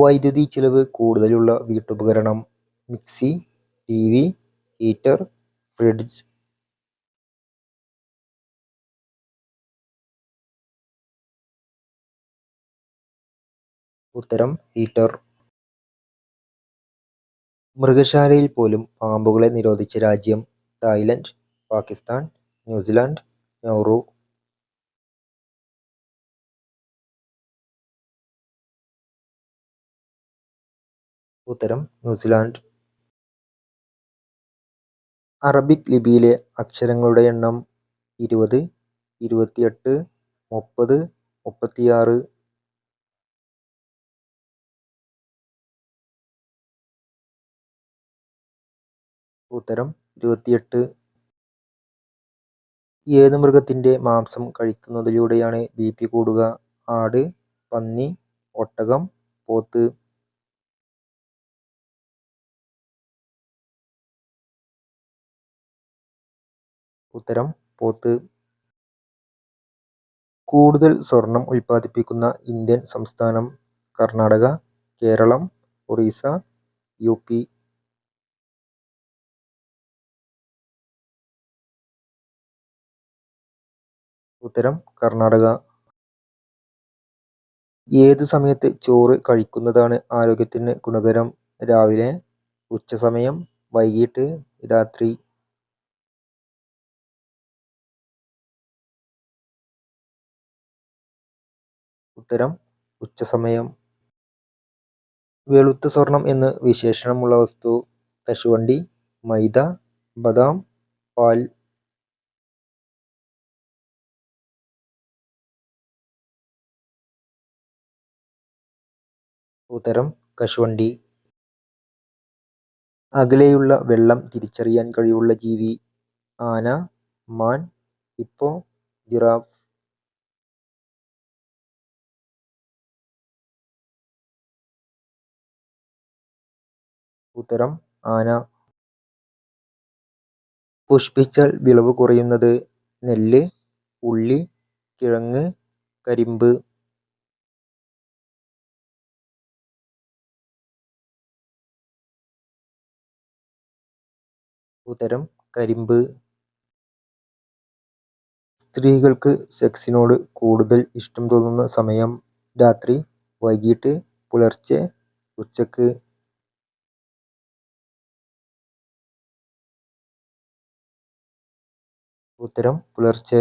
വൈദ്യുതി ചിലവ് കൂടുതലുള്ള വീട്ടുപകരണം mixie T V heater fridge. ഉത്തരം ഹീറ്റർ. മൃഗശാലയിൽ പോലും പാമ്പുകളെ നിരോധിച്ച രാജ്യം Thailand Pakistan New Zealand Nauru ഉത്തരം ന്യൂസിലാൻഡ്. അറബിക് ലിപിയിലെ അക്ഷരങ്ങളുടെ എണ്ണം ഇരുപത് ഇരുപത്തിയെട്ട് മുപ്പത് മുപ്പത്തിയാറ്. ഉത്തരം ഇരുപത്തിയെട്ട്. ഏത് മൃഗത്തിന്റെ മാംസം കഴിക്കുന്നതിലൂടെയാണ് ബി പി കൂടുക? ആട് പന്നി ഒട്ടകം പോത്ത്. ഉത്തരം പോത്ത്. കൂടുതൽ സ്വർണം ഉൽപ്പാദിപ്പിക്കുന്ന ഇന്ത്യൻ സംസ്ഥാനം കർണാടക കേരളം ഒറീസ യു പി ഉത്തരം കർണാടക. ഏത് സമയത്ത് ചോറ് കഴിക്കുന്നതാണ് ആരോഗ്യത്തിന് ഗുണകരം? രാവിലെ ഉച്ചസമയം വൈകിട്ട് രാത്രി. ഉത്തരം ഉച്ചസമയം. വെളുത്ത സ്വർണം എന്ന് വിശേഷണമുള്ള വസ്തു കശുവണ്ടി മൈദ ബദാം പാൽ. ഉത്തരം കശുവണ്ടി. അകലെയുള്ള വെള്ളം തിരിച്ചറിയാൻ കഴിവുള്ള ജീവി ആന മാൻ ഹിപ്പോ ജിറാഫ്. ഉത്തരം ആന. പുഷ്പിച്ചാൽ വിളവ് കുറയുന്നത് നെല്ല് ഉള്ളി കിഴങ്ങ് കരിമ്പ്. ഉത്തരം കരിമ്പ്. സ്ത്രീകൾക്ക് സെക്സിനോട് കൂടുതൽ ഇഷ്ടം തോന്നുന്ന സമയം രാത്രി വൈകിട്ട് പുലർച്ചെ ഉച്ചയ്ക്ക്. ഉത്തരം പുലർച്ചെ